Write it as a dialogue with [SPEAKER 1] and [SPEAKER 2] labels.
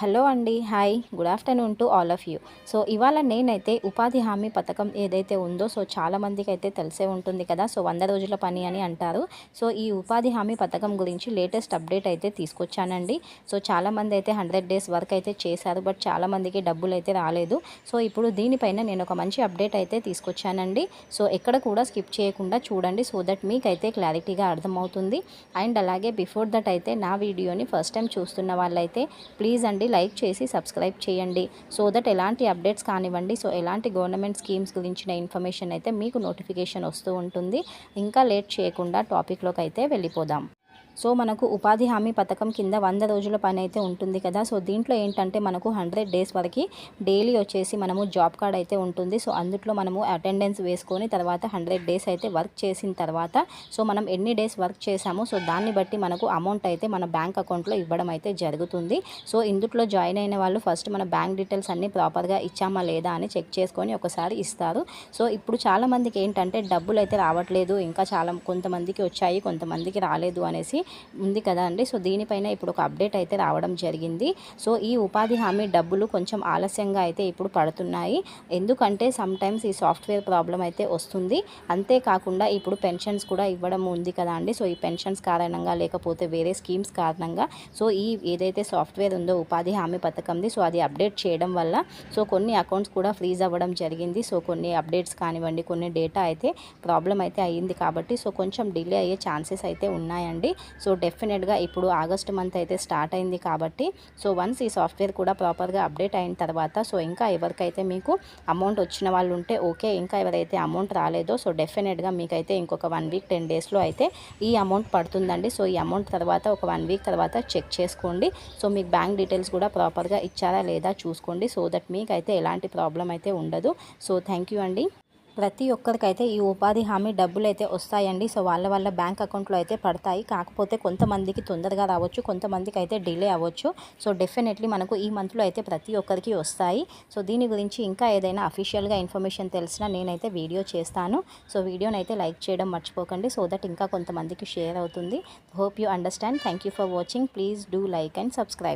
[SPEAKER 1] Hello అండి hi. Good afternoon to all of you. So ఇవాళ నేనైతే ఉపాధి హామీ పథకం ఏదైతే ఉందో సో చాలామందికి అయితే తెలిసే ఉంటుంది కదా. సో వంద రోజుల పని అని అంటారు. సో ఈ ఉపాధి హామీ పథకం గురించి లేటెస్ట్ అప్డేట్ అయితే తీసుకొచ్చానండి. సో చాలామంది అయితే హండ్రెడ్ డేస్ వర్క్ అయితే చేశారు బట్ చాలామందికి డబ్బులు అయితే రాలేదు. సో ఇప్పుడు దీనిపైన నేను ఒక మంచి అప్డేట్ అయితే తీసుకొచ్చానండి. సో ఎక్కడ కూడా స్కిప్ చేయకుండా చూడండి సో దట్ మీకైతే క్లారిటీగా అర్థమవుతుంది. అండ్ అలాగే బిఫోర్ దట్ అయితే నా వీడియోని ఫస్ట్ టైం చూస్తున్న వాళ్ళైతే ప్లీజ్ అండి లైక్ చేసి సబ్స్క్రైబ్ చేయండి. సో దట్ ఎలాంటి అప్డేట్స్ కానివ్వండి. సో ఎలాంటి గవర్నమెంట్ స్కీమ్స్ గురించిన ఇన్ఫర్మేషన్ అయితే మీకు నోటిఫికేషన్ వస్తూ ఉంటుంది. ఇంకా లేట్ చేయకుండా టాపిక్లోకి అయితే వెళ్ళిపోదాం. సో మనకు ఉపాధి హామీ పథకం కింద వంద రోజుల పని అయితే ఉంటుంది కదా. సో దీంట్లో ఏంటంటే మనకు హండ్రెడ్ డేస్ వరకు డైలీ వచ్చేసి మనము జాబ్ కార్డ్ అయితే ఉంటుంది. సో అందులో మనము అటెండెన్స్ వేసుకొని తర్వాత హండ్రెడ్ డేస్ అయితే వర్క్ చేసిన తర్వాత సో మనం ఎన్ని డేస్ వర్క్ చేసామో సో దాన్ని బట్టి మనకు అమౌంట్ అయితే మన బ్యాంక్ అకౌంట్లో ఇవ్వడం అయితే జరుగుతుంది. సో ఇందులో జాయిన్ అయిన వాళ్ళు ఫస్ట్ మన బ్యాంక్ డీటెయిల్స్ అన్నీ ప్రాపర్గా ఇచ్చామా లేదా అని చెక్ చేసుకొని ఒకసారి ఇస్తారు. సో ఇప్పుడు చాలామందికి ఏంటంటే డబ్బులు అయితే రావట్లేదు ఇంకా చాలా కొంతమందికి వచ్చాయి కొంతమందికి రాలేదు అనేసి ఉంది కదా అండి. సో దీనిపైన ఇప్పుడు ఒక అప్డేట్ అయితే రావడం జరిగింది. సో ఈ ఉపాధి హామీ డబ్బులు కొంచెం ఆలస్యంగా అయితే ఇప్పుడు పడుతున్నాయి. ఎందుకంటే సమ్ టైమ్స్ ఈ సాఫ్ట్వేర్ ప్రాబ్లం అయితే వస్తుంది. అంతేకాకుండా ఇప్పుడు పెన్షన్స్ కూడా ఇవ్వడం ఉంది కదా అండి. సో ఈ పెన్షన్స్ కారణంగా లేకపోతే వేరే స్కీమ్స్ కారణంగా సో ఈ ఏదైతే సాఫ్ట్వేర్ ఉందో ఉపాధి హామీ పథకంది సో అది అప్డేట్ చేయడం వల్ల సో కొన్ని అకౌంట్స్ కూడా ఫ్రీజ్ అవ్వడం జరిగింది. సో కొన్ని అప్డేట్స్ కానివ్వండి కొన్ని డేటా అయితే ప్రాబ్లం అయితే అయ్యింది కాబట్టి సో కొంచెం డిలే అయ్యే ఛాన్సెస్ అయితే ఉన్నాయండి. సో డెఫినెట్గా ఇప్పుడు ఆగస్ట్ మంత్ అయితే స్టార్ట్ అయింది కాబట్టి సో వన్స్ ఈ సాఫ్ట్వేర్ కూడా ప్రాపర్గా అప్డేట్ అయిన తర్వాత సో ఇంకా ఎవరికైతే మీకు అమౌంట్ వచ్చిన వాళ్ళు ఉంటే ఓకే ఇంకా ఎవరైతే అమౌంట్ రాలేదో సో డెఫినెట్గా మీకైతే ఇంకొక వన్ వీక్ టెన్ డేస్లో అయితే ఈ అమౌంట్ పడుతుందండి. సో ఈ అమౌంట్ తర్వాత ఒక వన్ వీక్ తర్వాత చెక్ చేసుకోండి. సో మీకు బ్యాంక్ డీటెయిల్స్ కూడా ప్రాపర్గా ఇచ్చారా లేదా చూసుకోండి. సో దట్ మీకైతే ఎలాంటి ప్రాబ్లం అయితే ఉండదు. సో థ్యాంక్ యూ అండి. ప్రతి ఒక్కరికైతే ఈ ఉపాధి హామీ డబ్బులు అయితే వస్తాయండి. సో వాళ్ళ వాళ్ళ బ్యాంక్ అకౌంట్లో అయితే పడతాయి. కాకపోతే కొంతమందికి తొందరగా రావచ్చు కొంతమందికి అయితే డిలే అవ్వచ్చు. సో డెఫినెట్లీ మనకు ఈ మంత్లో అయితే ప్రతి ఒక్కరికి వస్తాయి. సో దీని గురించి ఇంకా ఏదైనా అఫీషియల్గా ఇన్ఫర్మేషన్ తెలిసినా నేనైతే వీడియో చేస్తాను. సో వీడియోని అయితే లైక్ చేయడం మర్చిపోకండి. సో దట్ ఇంకా కొంతమందికి షేర్ అవుతుంది. Hope you understand. Thank you for watching. Please do like and subscribe.